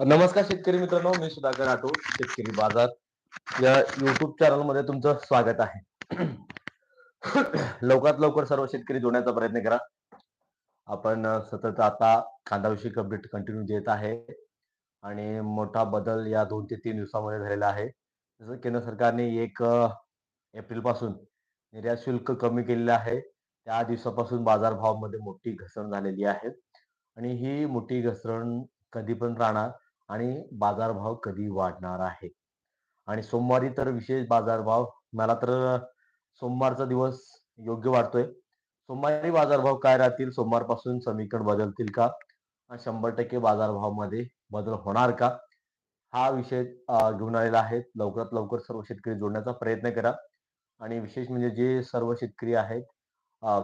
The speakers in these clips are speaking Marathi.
नमस्कार शेतकरी मित्रांनो मी सुधाकर राठोड शेतकरी बाजार. या युट्यूब चॅनलमध्ये तुमचं स्वागत आहे. लवकरात लवकर सर्व शेतकरी जोडण्याचा प्रयत्न करा. आपण सतत आता कांदाविषयी अपडेट कंटिन्यू देत आहे. आणि मोठा बदल या दोन ते तीन दिवसामध्ये झालेला आहे. जसं केंद्र सरकारने एक एप्रिलपासून निर्यात शुल्क कमी केलेलं आहे. त्या दिवसापासून बाजारभावामध्ये मोठी घसरण झालेली आहे. आणि ही मोठी घसरण कधी पण राहणार आणि बाजारभाव कधी वाढणार आहे? आणि सोमवारी तर विशेष बाजारभाव मला तर सोमवारचा दिवस योग्य वाटतोय. सोमवारी बाजारभाव काय राहतील? सोमवारपासून समीकरण बदलतील का? शंभर टक्के बाजारभावामध्ये बदल होणार का? हा विषय घेऊन आलेला आहे. लवकरात लवकर सर्व शेतकरी जोडण्याचा प्रयत्न करा. आणि विशेष म्हणजे जे सर्व शेतकरी आहेत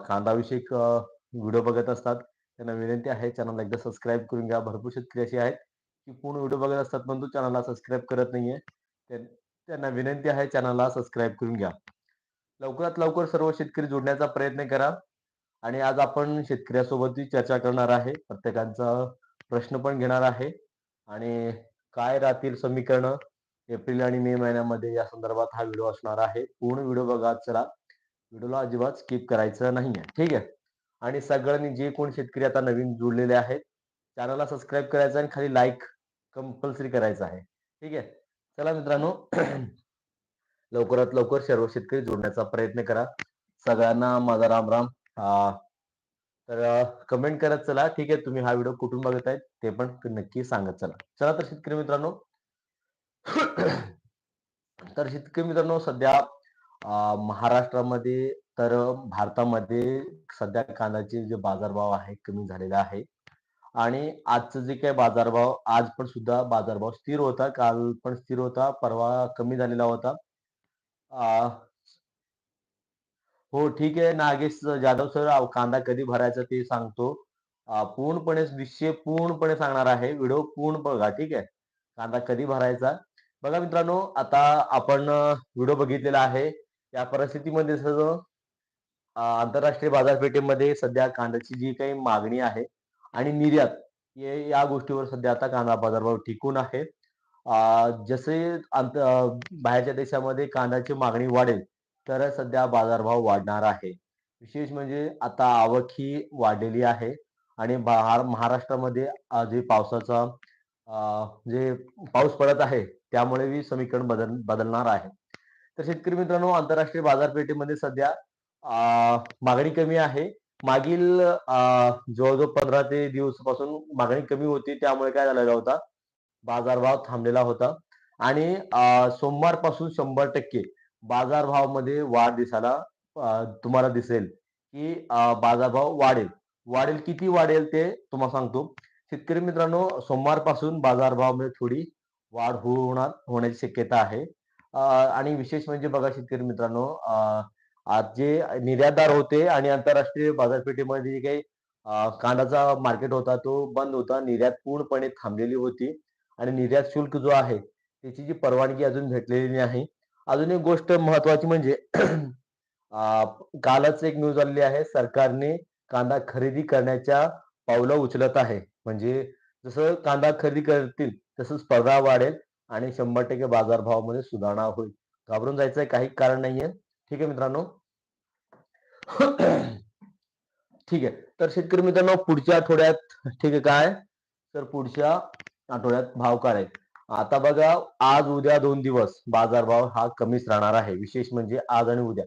कांदाविषयक व्हिडिओ बघत असतात त्यांना विनंती आहे चॅनलला एकदा सबस्क्राईब करून घ्या. भरपूर शेतकरी असे आहेत. की पूर्ण व्हिडिओ बघत असतात पण परंतु चॅनलला सबस्क्राईब करत नाहीये. त्यांना विनंती आहे चॅनलला सबस्क्राईब करून घ्या. लवकरात लवकर सर्व शेतकरी जोडण्याचा प्रयत्न करा. आणि आज आपण शेतकऱ्यासोबतही चर्चा करणार आहे. प्रत्येकांचा प्रश्न पण घेणार आहे. आणि काय राहतील समीकरण? एप्रिल आणि मे महिन्यामध्ये या संदर्भात हा व्हिडिओ असणार आहे. पूर्ण व्हिडिओ बघा चला व्हिडिओला अजिबात स्किप करायचं नाहीये. ठीक आहे? आणि सगळ्यांनी जे कोण शेतकरी आता नवीन जुळलेले आहेत चॅनलला सबस्क्राईब करायचं आणि खाली लाईक कंपल्सरी करायचं आहे. ठीक आहे? चला मित्रांनो लवकरात लवकर सर्व शेतकरी जोडण्याचा प्रयत्न करा. सगळ्यांना माझा राम राम. अं, तर कमेंट करत चला. ठीक आहे? तुम्ही हा व्हिडिओ कुठून बघत आहेत ते पण नक्की सांगत चला. चला तर शेतकरी मित्रांनो. तर शेतकरी मित्रांनो सध्या महाराष्ट्रामध्ये तर भारतामध्ये सध्या कांद्याचे जे बाजारभाव आहे कमी झालेला आहे. आणि आजचं जे काही बाजारभाव आज पण सुद्धा बाजारभाव स्थिर होता काल पण स्थिर होता परवा कमी झालेला होता. आ, हो ठीक आहे. नागेश जाधव सर कांदा कधी भरायचा ते सांगतो. पूर्णपणे विषय पूर्णपणे सांगणार आहे. व्हिडिओ पूर्ण बघा ठीक आहे. कांदा कधी भरायचा? बघा मित्रांनो आता आपण व्हिडिओ बघितलेला आहे. या परिस्थितीमध्ये आंतरराष्ट्रीय बाजारपेठेमध्ये सध्या कांद्याची जी काही मागणी आहे आणि निर्यात हे या गोष्टीवर सध्या आता कांदा बाजारभाव टिकून आहे. जसे आंत बाहेरच्या देशामध्ये कांद्याची मागणी वाढेल तर सध्या बाजारभाव वाढणार आहे. विशेष म्हणजे आता आवक ही वाढलेली आहे आणि महाराष्ट्रामध्ये जे पावसाचा जे पाऊस पडत आहे त्यामुळे समीकरण बदल बदलणार आहे. तर शेतकरी मित्रांनो आंतरराष्ट्रीय बाजारपेठेमध्ये सध्या मागणी कमी आहे. मागील जवळजवळ पंधरा ते दिवसापासून मागणी कमी होती त्यामुळे काय झालेला होता? बाजारभाव थांबलेला होता. आणि सोमवारपासून शंभर टक्के बाजारभावामध्ये वाढ दिसायला तुम्हाला दिसेल की बाजारभाव वाढेल. वाढेल किती वाढेल ते तुम्हाला सांगतो. शेतकरी मित्रांनो सोमवारपासून बाजारभावामध्ये थोडी वाढ होणार होण्याची शक्यता आहे. आणि विशेष म्हणजे बघा शेतकरी मित्रांनो आज जे निर्यातदार होते आणि आंतरराष्ट्रीय बाजारपेठेमध्ये जे काही कांदाचा मार्केट होता तो बंद होता. निर्यात पूर्णपणे थांबलेली होती. आणि निर्यात शुल्क जो आहे त्याची जी परवानगी अजून भेटलेली नाही. अजून एक गोष्ट महत्वाची म्हणजे कालच एक न्यूज आलेली आहे. सरकारने कांदा खरेदी करण्याच्या पावलं उचलत आहे. म्हणजे जसं कांदा खरेदी करतील तसं स्पर्धा वाढेल आणि शंभर टक्के बाजारभावामध्ये सुधारणा होईल. घाबरून जायचं काही कारण नाहीये. ठीक आहे मित्रांनो? ठीक आहे. तर शेतकरी मित्रांनो पुढच्या आठवड्यात ठीक आहे काय? तर पुढच्या आठवड्यात भाव काय आता बघा आज उद्या दोन दिवस बाजारभाव हा कमीच राहणार आहे. विशेष म्हणजे आज आणि उद्या.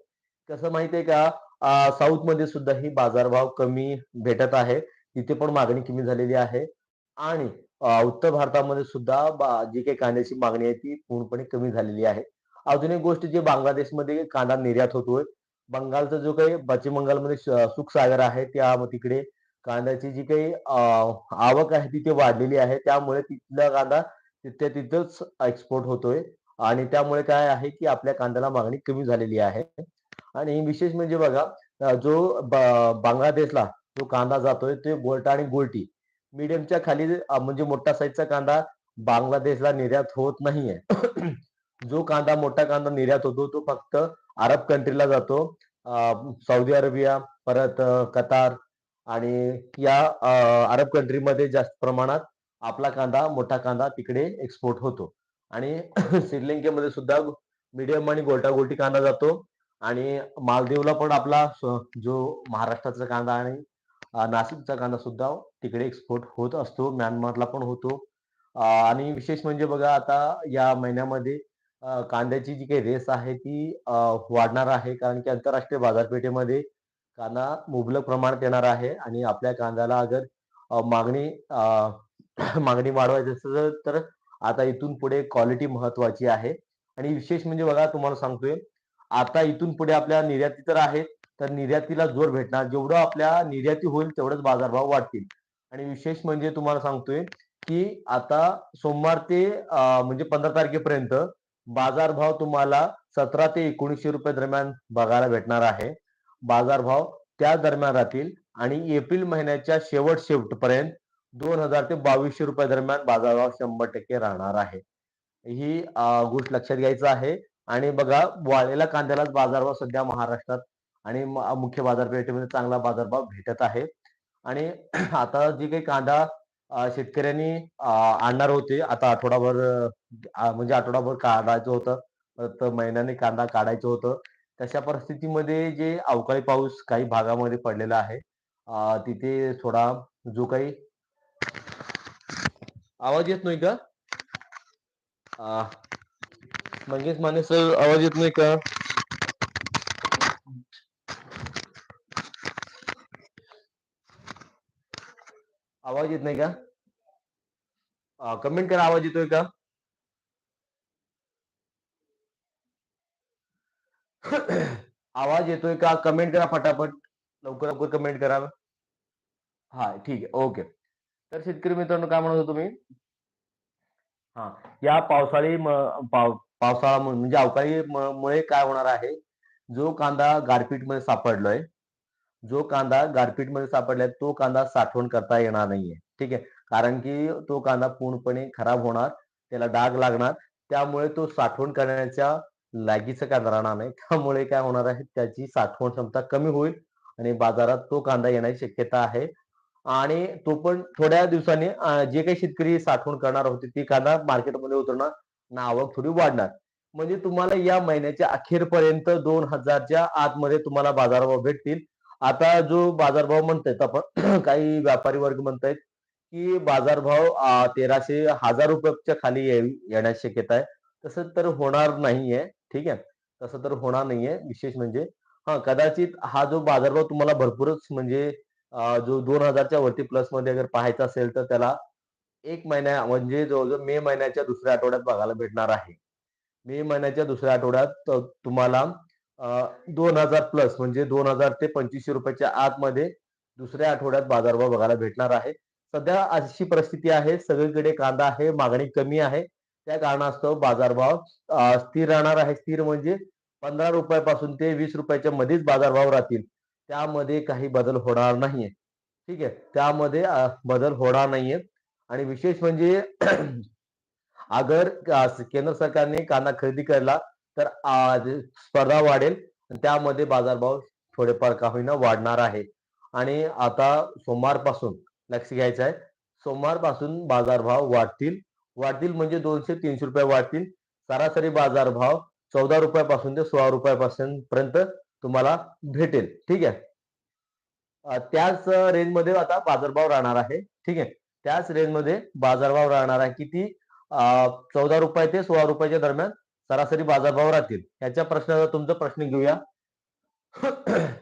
कसं माहितीये का? साऊथमध्ये सुद्धा ही बाजारभाव कमी भेटत आहे. तिथे पण मागणी कमी झालेली आहे. आणि उत्तर भारतामध्ये सुद्धा जी काही कांद्याची मागणी आहे ती पूर्णपणे कमी झालेली आहे. अजून एक गोष्ट जे बांगलादेशमध्ये कांदा निर्यात होतोय. बंगालचा जो काही पश्चिम बंगालमध्ये श- सुखसागर आहे त्या तिकडे कांद्याची जी काही आवक आहे ती ते वाढलेली आहे. त्यामुळे तिथला कांदा तिथे तिथंच एक्सपोर्ट होतोय. आणि त्यामुळे काय आहे की आपल्या कांद्याला मागणी कमी झालेली आहे. आणि विशेष म्हणजे बघा जो बांगलादेशला जो कांदा जातोय ते गोल्टा आणि गोल्टी मीडियमच्या खाली म्हणजे मोठा साईजचा कांदा बांगलादेशला निर्यात होत नाहीये. जो कांदा मोठा कांदा निर्यात होतो तो फक्त अरब कंट्रीला जातो. सौदी अरेबिया परत कतार आणि या अरब कंट्रीमध्ये जास्त प्रमाणात आपला कांदा मोठा कांदा तिकडे एक्सपोर्ट होतो. आणि श्रीलंकेमध्ये सुद्धा मीडियम आणि गोल्टा गोल्टी कांदा जातो. आणि मालदीवला पण आपला जो महाराष्ट्राचा कांदा आणि नाशिकचा कांदा सुद्धा तिकडे एक्सपोर्ट होत असतो. म्यानमारला पण होतो. आणि विशेष म्हणजे बघा आता या महिन्यामध्ये कांद्याची जी काही रेस आहे ती वाढणार आहे. कारण की आंतरराष्ट्रीय बाजारपेठेमध्ये कांदा मुबलक प्रमाणात येणार आहे. आणि आपल्या कांद्याला अगर मागणी मागणी वाढवायची असेल तर आता इथून पुढे क्वालिटी महत्वाची आहे. आणि विशेष म्हणजे बघा तुम्हाला सांगतोय आता इथून पुढे आपल्या निर्याती तर आहेत. तर निर्यातीला जोर भेटणार. जेवढं आपल्या निर्याती होईल तेवढंच बाजारभाव वाढतील. आणि विशेष म्हणजे तुम्हाला सांगतोय की आता सोमवार ते म्हणजे पंधरा तारखेपर्यंत बाजारभाव तुम्हाला सतरा ते एकोणीसशे रुपये दरम्यान बघायला भेटणार आहे. बाजारभाव त्या दरम्यान राहतील आणि एप्रिल महिन्याच्या शेवट शेवटपर्यंत दोन हजार ते बावीसशे रुपये दरम्यान बाजारभाव शंभर टक्के राहणार आहे. ही गोष्ट लक्षात घ्यायचं आहे. आणि बघा वाळलेल्या कांद्यालाच बाजारभाव सध्या महाराष्ट्रात आणि मुख्य बाजारपेठेमध्ये चांगला बाजारभाव भेटत आहे. आणि आता जे काही कांदा शेतकऱ्यांनी आणणार होते. आता आठवडाभर म्हणजे आठवडाभर काढायचं होतं. तर महिन्याने कांदा काढायचं होतं. तशा परिस्थितीमध्ये जे अवकाळी पाऊस काही भागामध्ये पडलेला आहे तिथे थोडा जो काही आवाज येत नाही का? मंगेश माने सर आवाज येत नाही का? आवाज येत नाही का? कमेंट करा आवाज येतोय का? आवाज येतोय का? कमेंट करा फटाफट. लवकर लवकर कमेंट करा. हा ठीक आहे. ओके तर शेतकरी मित्रांनो काय म्हणत होतो तुम्ही? हा. या पावसाळी पावसाळा म्हणजे अवकाळी मुळे काय होणार आहे? जो कांदा गारपीटमध्ये सापडलोय जो कांदा गारपीटमध्ये सापडलाय तो कांदा साठवण करता येणार नाहीये. ठीक आहे? कारण की तो कांदा पूर्णपणे खराब होणार त्याला डाग लागणार त्यामुळे तो साठवण करण्याच्या लागीचं कांदा राहणार नाही. त्यामुळे काय होणार आहे? त्याची साठवण क्षमता कमी होईल आणि बाजारात तो कांदा येण्याची शक्यता आहे. आणि तो पण थोड्या दिवसांनी जे काही शेतकरी साठवण करणार होते ती कांदा मार्केटमध्ये उतरणार ना आवक थोडी वाढणार. म्हणजे तुम्हाला या महिन्याच्या अखेरपर्यंत दोन हजारच्या आतमध्ये तुम्हाला बाजारावर भेटतील. आता जो बाजारभाव म्हणतायत आपण काही व्यापारी वर्ग म्हणतायत की बाजारभाव तेराशे हजार रुपयाच्या खाली येण्याची शक्यता आहे. तसं तर होणार नाहीये ठीक आहे? तसं तर होणार नाहीये विशेष म्हणजे हा कदाचित हा जो बाजारभाव तुम्हाला भरपूरच म्हणजे जो दोन हजारच्या वरती प्लसमध्ये अगर पाहायचा असेल तर त्याला एक महिन्या म्हणजे जवळजवळ मे महिन्याच्या दुसऱ्या आठवड्यात बघायला भेटणार आहे. मे महिन्याच्या दुसऱ्या आठवड्यात तुम्हाला दोन हजार प्लस म्हणजे दोन हजार ते पंचवीसशे रुपयाच्या आतमध्ये दुसऱ्या आठवड्यात बाजारभाव बघायला भेटणार आहे. सध्या अशी परिस्थिती आहे सगळीकडे कांदा आहे मागणी कमी आहे. त्या कारणास्तव बाजारभाव स्थिर राहणार आहे. स्थिर म्हणजे पंधरा रुपयापासून ते वीस रुपयाच्या मध्येच बाजारभाव राहतील. त्यामध्ये काही बदल होणार नाहीये. ठीक आहे? त्यामध्ये बदल होणार नाहीये. आणि विशेष म्हणजे अगर केंद्र सरकारने कांदा खरेदी केला तर स्पर्धा वाढेल त्यामध्ये बाजारभाव थोडेफार का होईना वाढणार आहे. आणि आता सोमवारपासून लक्ष घ्यायचं आहे. सोमवारपासून बाजारभाव वाढतील. वाढतील म्हणजे दोनशे तीनशे रुपये वाढतील. सरासरी बाजारभाव चौदा रुपयापासून ते सोळा रुपयापासून पर्यंत तुम्हाला भेटेल. ठीक आहे? त्याच रेंजमध्ये आता बाजारभाव राहणार आहे. ठीक आहे? त्याच रेंजमध्ये बाजारभाव राहणार आहे किती? चौदा रुपये ते सोळा रुपयाच्या दरम्यान सरासरी बाजारभाव राहतील. याच्या प्रश्नाचा तुमचा प्रश्न घेऊया.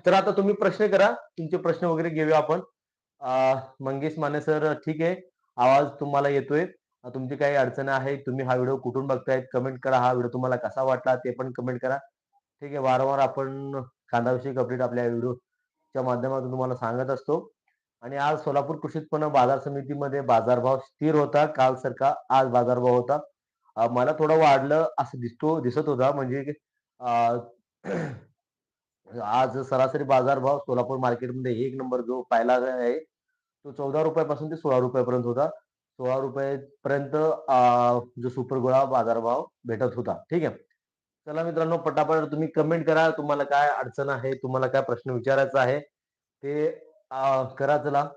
तर आता तुम्ही प्रश्न करा. तुमचे प्रश्न वगैरे घेऊया आपण. मंगेश माने सर ठीक आहे. आवाज तुम्हाला येतोय. तुमची काही अडचण आहे तुम्ही हा व्हिडिओ कुठून बघतायत कमेंट करा. हा व्हिडिओ तुम्हाला कसा वाटला ते पण कमेंट करा. ठीक आहे वारंवार आपण कांदाविषयी अपडेट आपल्या व्हिडिओच्या माध्यमातून तुम्हाला सांगत असतो. आणि आज सोलापूर कृषी उत्पन्न बाजार समितीमध्ये बाजारभाव स्थिर होता. काल सारखा आज बाजारभाव होता. मला थोडं वाढलं असं दिसतो दिसत होता. म्हणजे आज सरासरी बाजारभाव सोलापूर मार्केटमध्ये एक नंबर जो पाहिला आहे तो चौदा रुपयापासून ते सोळा रुपयापर्यंत होता. सोळा रुपयापर्यंत जो सुपर गोळा बाजारभाव भेटत होता. ठीक आहे? चला मित्रांनो पटापट तुम्ही कमेंट करा. तुम्हाला काय अडचण आहे तुम्हाला काय प्रश्न विचारायचा आहे ते करा चला.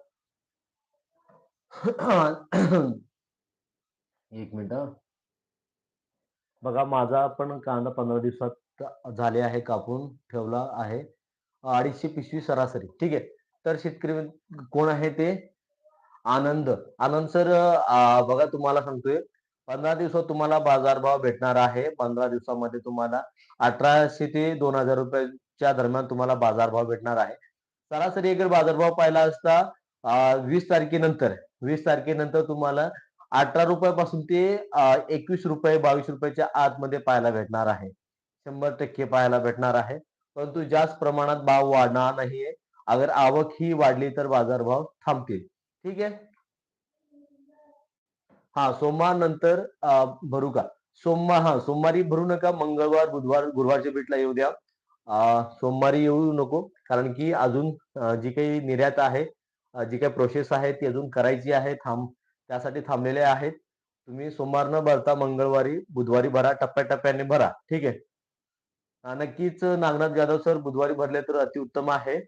एक मिनिट. बघा माझा पण कांदा पंधरा दिवसात झाले आहे कापून ठेवला आहे. अडीचशे पिशवी सरासरी ठीक आहे. तर शेतकरी कोण आहे ते? आनंद. आनंद सर बघा तुम्हाला सांगतोय. पंधरा दिवसात तुम्हाला बाजारभाव भेटणार आहे. पंधरा दिवसामध्ये तुम्हाला अठराशे ते दोन हजार रुपयाच्या दरम्यान तुम्हाला बाजारभाव भेटणार आहे. सरासरी एक बाजारभाव पाहिला असता वीस तारखेनंतर वीस तारखेनंतर तुम्हाला अठरा रुपयापासून ते एकवीस रुपये बावीस रुपयाच्या आतमध्ये पाहायला भेटणार आहे. शंभर टक्के पाहायला भेटणार आहे. परंतु जास्त प्रमाणात भाव वाढणार नाहीये. अगर आवक ही वाढली तर बाजारभाव थांबतील. ठीक आहे? हा सोमवार नंतर भरू का? सोमवार हा सोमवारी भरू नका. मंगळवार बुधवार गुरुवारच्या भेटला येऊ द्या. सोमवारी येऊ नको. कारण की अजून जी काही निर्यात आहे जी काही प्रोसेस आहे ती अजून करायची आहे. थांब त्यासाठी थांबलेले आहेत. तुम्ही सोमवार न भरता मंगळवारी बुधवारी भरा टप्प्याटप्प्याने भरा. ठीक आहे? नक्कीच नागनाथ जाधव सर बुधवारी भरले तर अतिउत्तम आहे.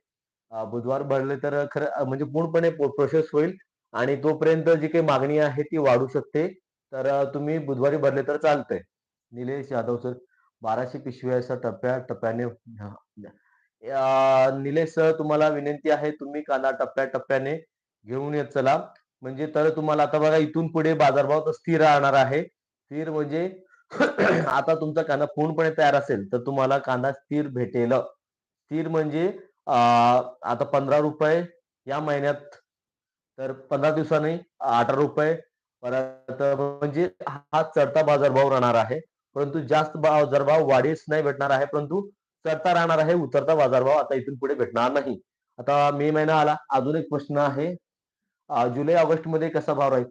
बुधवार भरले तर खरं म्हणजे पूर्णपणे प्रोसेस होईल आणि तोपर्यंत जी काही मागणी आहे ती वाढू शकते. तर तुम्ही बुधवारी भरले तर चालतंय. निलेश यादव सर बाराशे पिशव्याचा टप्प्या टप्प्याने निलेश सर तुम्हाला विनंती आहे तुम्ही कांदा टप्प्या टप्प्याने घेऊन येत चला. म्हणजे तर तुम्हाला आता बघा इथून पुढे बाजारभाव स्थिर राहणार आहे. स्थिर म्हणजे आता तुमचा कांदा पूर्णपणे तयार असेल तर तुम्हाला कांदा स्थिर भेटेल. स्थिर म्हणजे आता पंधरा रुपये या महिन्यात तर पंधरा दिवसांनी अठरा रुपये. परत म्हणजे हा चढता बाजारभाव राहणार आहे. परंतु जास्त बाजारभाव वाढीस नाही भेटणार आहे परंतु चढता राहणार आहे उतरता बाजारभाव आता इथून पुढे भेटणार नाही. आता मे महिना आला. अजून एक प्रश्न आहे. जुलै ऑगस्टमध्ये कसा भाव राहील?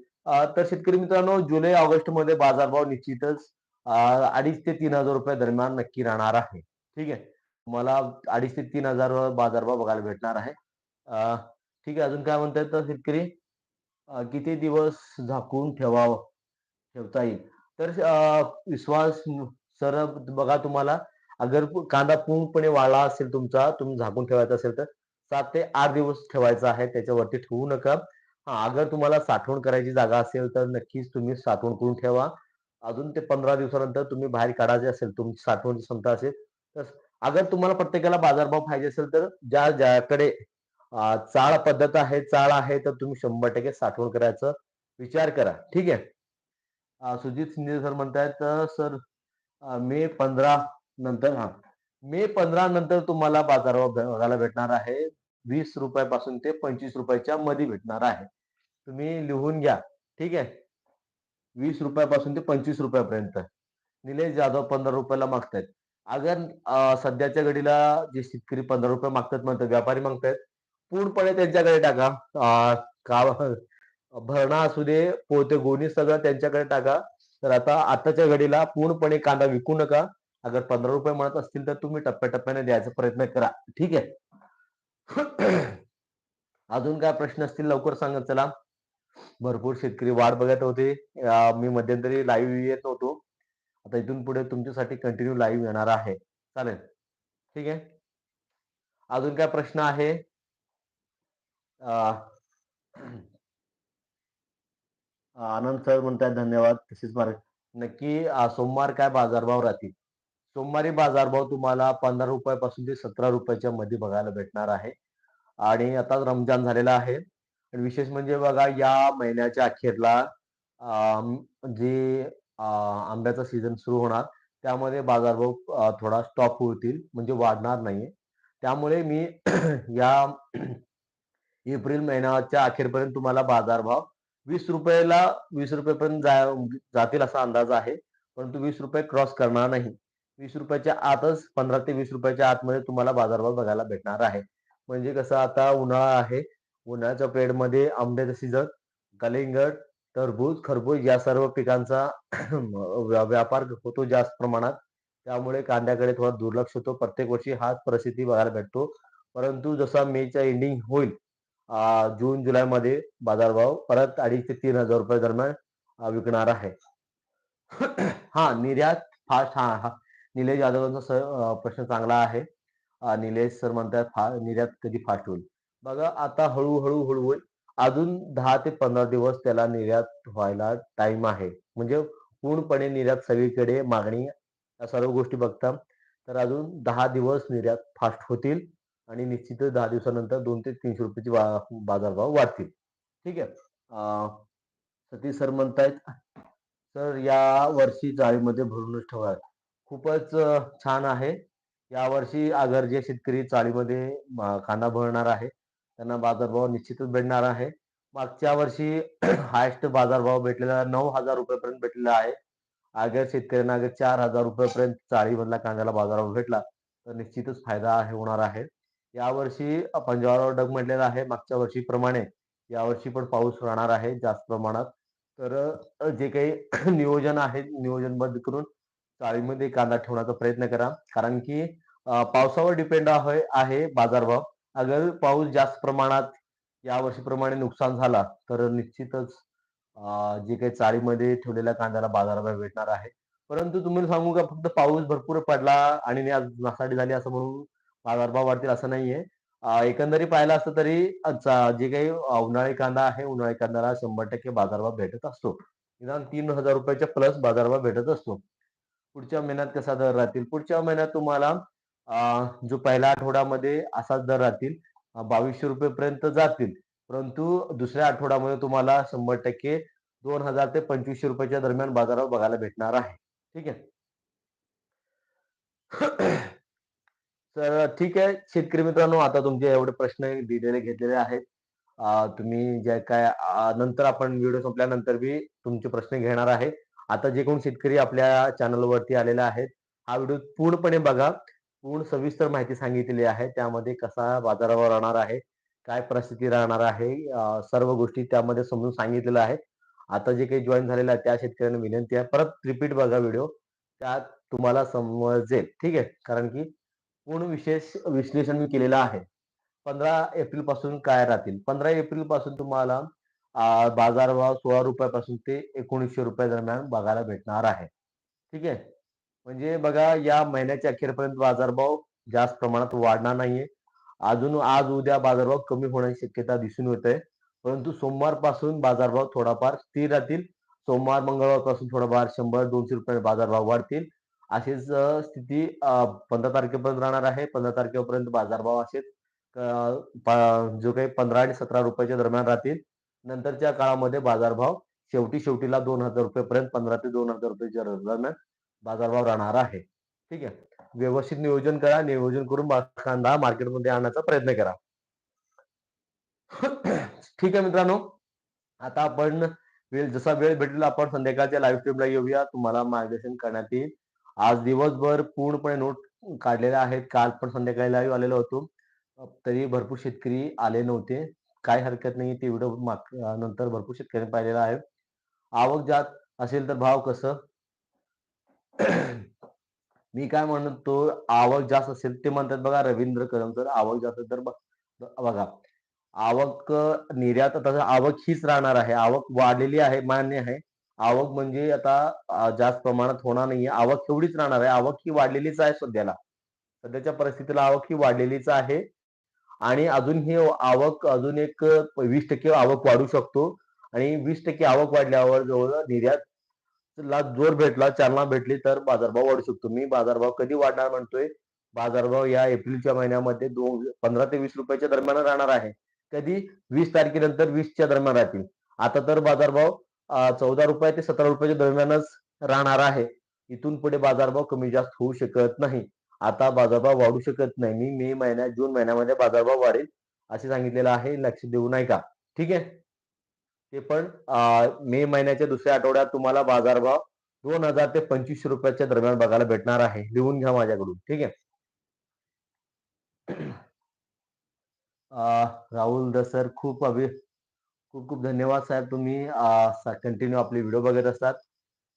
तर शेतकरी मित्रांनो जुलै ऑगस्टमध्ये बाजारभाव निश्चितच अडीच ते तीन हजार रुपये दरम्यान नक्की राहणार आहे. ठीक आहे? मला अडीच ते तीन हजार बाजारभाव बघायला भेटणार आहे. ठीक आहे. अजून काय म्हणताय तर शेतकरी किती दिवस झाकून ठेवावं ठेवता येईल? तर विश्वास सर बघा तुम्हाला अगर कांदा पूर्णपणे वाळला असेल तुमचा तुम्ही झाकून ठेवायचा असेल तर सात ते आठ दिवस ठेवायचा आहे. त्याच्यावरती ठेवू नका. हा अगर तुम्हाला साठवण करायची जागा असेल तर नक्कीच तुम्ही साठवण करून ठेवा. अजून ते पंधरा दिवसानंतर तुम्ही बाहेर काढायचे असेल तुमची साठवणची क्षमता असेल तर अगर तुम्हाला प्रत्येकाला बाजारभाव पाहिजे असेल तर ज्या ज्याकडे चाळ पद्धत आहे चाळ आहे तर तुम्ही शंभर टक्के साठवण करायचं विचार करा. ठीक आहे? सुजित शिंदे सर म्हणतायत सर मे पंधरा नंतर हा मे पंधरा नंतर तुम्हाला बाजारभाव बघायला भेटणार आहे. वीस रुपयापासून ते पंचवीस रुपयाच्या मध्ये भेटणार आहे. तुम्ही लिहून घ्या. ठीक आहे? वीस रुपयापासून ते पंचवीस रुपयापर्यंत. निलेश जाधव पंधरा रुपयाला मागतायत. अगर सध्याच्या घडीला जे शेतकरी पंधरा रुपये मागतात म्हणतात व्यापारी मागतायत पूर्णपणे त्यांच्याकडे टाका. का भरणा असू दे पोते गोणी सगळं त्यांच्याकडे टाका. तर आता आताच्या घडीला पूर्णपणे कांदा विकू नका. अगर पंधरा रुपये म्हणत असतील तर तुम्ही टप्प्याटप्प्याने द्यायचा प्रयत्न करा. ठीक आहे? अजून काय प्रश्न असतील लवकर सांगत चला. भरपूर शेतकरी वाट बघत होते. मी मध्यंतरी लाईव्ह येत होतो. आता इथून पुढे तुमच्यासाठी कंटिन्यू लाईव्ह येणार आहे. चालेल? ठीक आहे? अजून काय प्रश्न आहे? आनंद सर म्हणतात धन्यवाद. तसेच मार्ग. नक्की सोमवार काय बाजारभाव राहतील? सोमवारी बाजारभाव तुम्हाला पंधरा रुपयापासून ते सतरा रुपयाच्या मध्ये बघायला भेटणार आहे. आणि आता रमजान झालेला आहे. विशेष म्हणजे बघा या महिन्याच्या अखेरला जे आंब्याचा सीझन सुरू होणार त्यामध्ये बाजारभाव थोडा स्टॉप होतील म्हणजे वाढणार नाहीये. त्यामुळे मी या एप्रिल महिन्याच्या अखेरपर्यंत तुम्हाला बाजारभाव वीस रुपयाला वीस रुपयेपर्यंत जा जातील असा अंदाज आहे. परंतु वीस रुपये क्रॉस करणार नाही. वीस रुपयाच्या आतच पंधरा ते वीस रुपयाच्या आतमध्ये तुम्हाला बाजारभाव बघायला भेटणार आहे. म्हणजे कसं आता उन्हाळा आहे उन्हाळ्याच्या पेडमध्ये आंब्याचा सीझन कलिंगड टरबूज खरबूज या सर्व पिकांचा व्यापार होतो जास्त प्रमाणात. त्यामुळे कांद्याकडे थोडा दुर्लक्ष होतो. प्रत्येक वर्षी हाच परिस्थिती बघायला भेटतो. परंतु जसा मेच्या एंडिंग होईल जून जुलैमध्ये बाजारभाव परत अडीच ते तीन हजार रुपये दरम्यान विकणार आहे. हा निर्यात फास्ट हा हा. निलेश यादवांचा प्रश्न चांगला आहे. निलेश सर म्हणतात फा निर्यात कधी फास्ट होईल? बघा आता हळूहळू हळू होईल अजून दहा ते पंधरा दिवस त्याला निर्यात व्हायला टाइम आहे. म्हणजे पूर्णपणे निर्यात सगळीकडे मागणी या सर्व गोष्टी बघता तर अजून दहा दिवस निर्यात फास्ट होतील आणि निश्चितच दहा दिवसानंतर दोन ते तीनशे रुपयाची बाजारभाव वाढतील. ठीक आहे? सतीश सर म्हणतायत सर या वर्षी चाळीमध्ये भरूनच ठेवा खूपच छान आहे. यावर्षी आगर जे शेतकरी चाळीमध्ये कांदा भरणार आहे त्यांना बाजारभाव निश्चितच भेटणार आहे. मागच्या वर्षी हायस्ट बाजारभाव भेटलेला नऊ हजार रुपयापर्यंत भेटलेला आहे. अगर शेतकऱ्यांना अगर चार हजार रुपयापर्यंत चाळीमधला कांद्याला बाजारभाव भेटला तर निश्चितच फायदा आहे होणार आहे. यावर्षी पंजाबराव डग म्हटलेला आहे. मागच्या वर्षीप्रमाणे यावर्षी पण पाऊस राहणार आहे जास्त प्रमाणात. तर जे काही नियोजन आहे नियोजनबद्ध करून चाळीमध्ये कांदा ठेवण्याचा प्रयत्न करा. कारण की पावसावर डिपेंड आहे आहे बाजारभाव. अगर पाऊस जास्त प्रमाणात या वर्षीप्रमाणे नुकसान झाला तर निश्चितच जे काही चाळीमध्ये ठेवलेल्या कांद्याला बाजारभाव भेटणार आहे. परंतु तुम्ही सांगू का फक्त पाऊस भरपूर पडला आणि आज नासाडी झाली असं म्हणून बाजारभाव वाढतील असं नाहीये. एकंदरी पाहिलं असतं तरी जे काही उन्हाळी कांदा आहे उन्हाळी कांद्याला शंभर टक्के बाजारभाव भेटत असतो. निदान तीन हजार रुपयाच्या प्लस बाजारभाव भेटत असतो. पुढच्या महिन्यात कसा दर राहतील? पुढच्या महिन्यात तुम्हाला जो पहिल्या आठवड्यामध्ये असाच दर राहतील बावीसशे रुपये पर्यंत जातील. परंतु दुसऱ्या आठवड्यामध्ये तुम्हाला शंभर टक्के दोन हजार ते पंचवीसशे रुपयाच्या दरम्यान बाजारावर बघायला भेटणार आहे. ठीक आहे? तर ठीक आहे. शेतकरी मित्रांनो आता तुमचे एवढे प्रश्न दिलेले घेतलेले आहेत. तुम्ही जे काय नंतर आपण व्हिडिओ संपल्यानंतर बी तुमचे प्रश्न घेणार आहे. आता जे कोण शेतकरी आपल्या चॅनलवरती आलेले आहेत हा व्हिडिओ पूर्णपणे बघा. पूर्ण सविस्तर माहिती सांगितलेली आहे. त्यामध्ये कसा बाजारावर राहणार आहे काय परिस्थिती राहणार आहे सर्व गोष्टी त्यामध्ये समजून सांगितलेल्या आहेत आता जे काही जॉईन झालेलं आहे त्या शेतकऱ्यांना विनंती आहे. परत रिपीट बघा व्हिडिओ त्यात तुम्हाला समजेल. ठीक आहे? कारण की पूर्ण विशेष विश्लेषण मी केलेलं आहे. पंधरा एप्रिलपासून काय राहतील? पंधरा एप्रिलपासून तुम्हाला बाजारभाव सोळा रुपयापासून ते एकोणीसशे रुपये दरम्यान बघायला भेटणार आहे. ठीक आहे? म्हणजे बघा या महिन्याच्या अखेरपर्यंत बाजारभाव जास्त प्रमाणात वाढणार नाहीये. अजून आज उद्या बाजारभाव कमी होण्याची शक्यता दिसून येत आहे परंतु सोमवारपासून बाजारभाव थोडाफार स्थिर राहतील. सोमवार मंगळवारपासून थोडाफार शंभर दोनशे रुपये बाजारभाव वाढतील. अशीच स्थिती पंधरा तारखेपर्यंत राहणार आहे. पंधरा तारखेपर्यंत बाजारभाव असेच जो काही पंधरा आणि सतरा रुपयाच्या दरम्यान राहतील. नंतरच्या काळामध्ये बाजारभाव शेवटी शेवटीला दोन हजार रुपयेपर्यंत पंधरा ते दोन हजार रुपयाच्या दरम्यान बाजारभाव राहणार आहे. ठीक आहे? व्यवस्थित नियोजन करा नियोजन करून कांदा मार्केटमध्ये आणण्याचा प्रयत्न करा. ठीक आहे मित्रांनो आता आपण वेळ जसा वेळ भेटेल आपण संध्याकाळच्या लाईव्ह स्ट्रीमला येऊया. तुम्हाला मार्गदर्शन करण्यात येईल. आज दिवसभर पूर्णपणे नोट काढलेल्या आहेत. काल पण संध्याकाळी लाईव्ह आलेलो होतो. तरी भरपूर शेतकरी आले नव्हते. काय हरकत नाही ते व्हिडिओ नंतर भरपूर शेतकऱ्यांनी पाहिलेला आहे. आवक जात असेल तर भाव कसं? मी काय म्हणतो आवक जास्त असेल ते म्हणतात बघा रवींद्र करमकर आवक जास्त तर बघा. आवक निर्यात आता आवक हीच राहणार आहे आवक वाढलेली आहे मान्य आहे. आवक म्हणजे आता जास्त प्रमाणात होणार नाहीये. आवक एवढीच राहणार आहे. आवक ही वाढलेलीच आहे सध्याला. सध्याच्या परिस्थितीला आवक ही वाढलेलीच आहे. आणि अजून ही आवक अजून एक वीस टक्के आवक वाढू शकतो. आणि वीस टक्के आवक वाढल्यावर जवळ निर्यात ला जोर भेटला चालना भेटली तर बाजारभाव वाढू शकतो. मी बाजारभाव कधी वाढणार म्हणतोय? बाजारभाव या एप्रिलच्या महिन्यामध्ये दोन पंधरा ते वीस रुपयाच्या दरम्यान राहणार आहे. कधी? वीस तारखेनंतर वीसच्या दरम्यान राहतील. आता तर बाजारभाव चौदा रुपये ते सतरा रुपयाच्या दरम्यानच राहणार आहे. इथून पुढे बाजारभाव कमी जास्त होऊ शकत नाही. आता बाजारभाव वाढू शकत नाही. मी मे महिन्यात जून महिन्यामध्ये बाजारभाव वाढेल असे सांगितलेलं आहे लक्ष देऊ नाही का ठीक आहे? ते पण मे महिन्याच्या दुसऱ्या आठवड्यात तुम्हाला बाजारभाव दोन हजार ते पंचवीसशे रुपयाच्या दरम्यान बघायला भेटणार आहे. लिहून घ्या माझ्याकडून ठीक आहे? राहुल राहुल दसर खूप अभि खूप खूप धन्यवाद साहेब तुम्ही कंटिन्यू आपले व्हिडिओ बघत असतात.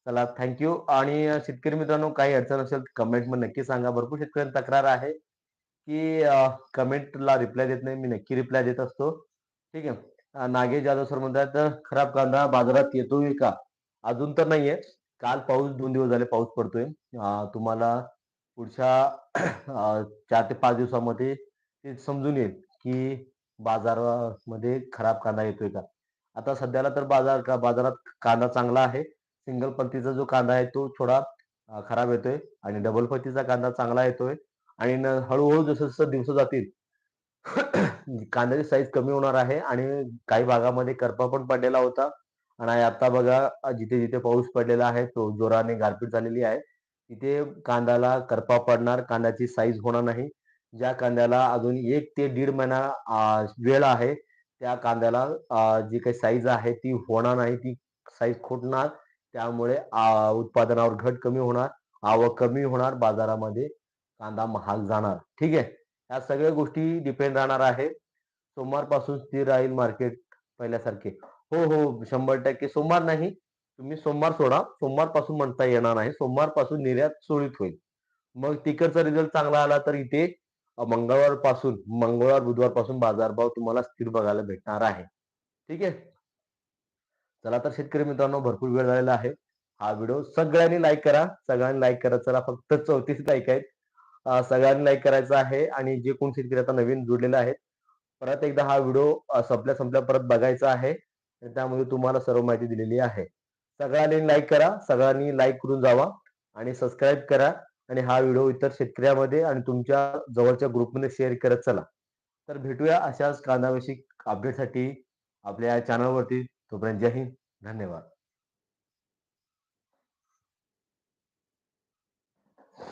चला थँक्यू आणि शेतकरी मित्रांनो काही अडचण असेल कमेंटमध्ये नक्की सांगा. भरपूर शेतकऱ्यांची तक्रार आहे की कमेंटला रिप्लाय देत नाही मी नक्की रिप्लाय देत असतो. ठीक आहे? नागेश जाधव सर म्हणतात खराब कांदा बाजारात येतोय का? अजून तर नाहीये. काल पाऊस दोन दिवस झाले पाऊस पडतोय. तुम्हाला पुढच्या चार ते पाच दिवसामध्ये ते समजून येईल की बाजारामध्ये खराब कांदा येतोय का. आता सध्याला तर बाजार का बाजारात कांदा चांगला आहे. सिंगल पत्तीचा जो कांदा आहे तो थोडा खराब येतोय आणि डबल पत्तीचा कांदा चांगला येतोय. आणि हळूहळू जसं जसं दिवस जातील कांद्याची साईज कमी होणार आहे आणि काही भागामध्ये करपा पण पडलेला होता. आणि आता बघा जिथे जिथे पाऊस पडलेला आहे तो जोराने गारपीट झालेली आहे तिथे कांद्याला करपा पडणार कांद्याची साईज होणार नाही. ज्या कांद्याला अजून एक ते दीड महिना वेळ आहे त्या कांद्याला जी काही साईज आहे ती होणार नाही ती साईज खुटणार. त्यामुळे उत्पादनावर घट कमी होणार आवक कमी होणार बाजारामध्ये कांदा महाग जाणार. ठीक आहे? या सगळ्या गोष्टी डिपेंड राहणार आहे सोमवारपासून स्थिर राहील मार्केट पहिल्यासारखे. हो हो शंभर टक्के. सोमवार नाही तुम्ही सोमवार सोडा. सोमवारपासून म्हणता येणार नाही. सोमवारपासून निर्यात सुरळीत होईल. मग तिकडचा रिझल्ट चांगला आला तर इथे मंगळवारपासून मंगळवार बुधवारपासून बाजारभाव तुम्हाला स्थिर बघायला भेटणार आहे. ठीक आहे? चला तर शेतकरी मित्रांनो भरपूर वेळ झालेला आहे. हा व्हिडिओ सगळ्यांनी लाईक करा. सगळ्यांनी लाईक करा. चला फक्त चौतीस लाईक आहेत. सगळ्यांनी लाईक करायचं आहे आणि जे कोण शेतकरी आता नवीन जोडलेले आहेत परत एकदा हा व्हिडिओ संपल्या संपल्या परत बघायचा आहे त्यामध्ये तुम्हाला सर्व माहिती दिलेली आहे. सगळ्यांनी लाईक करा सगळ्यांनी लाईक करून जावा आणि सबस्क्राईब करा आणि हा व्हिडिओ इतर शेतकऱ्यामध्ये आणि तुमच्या जवळच्या ग्रुपमध्ये शेअर करत चला. तर भेटूया अशाच कांदाविषयी अपडेटसाठी आपल्या चॅनलवरती तोपर्यंत जय हिंद. धन्यवाद.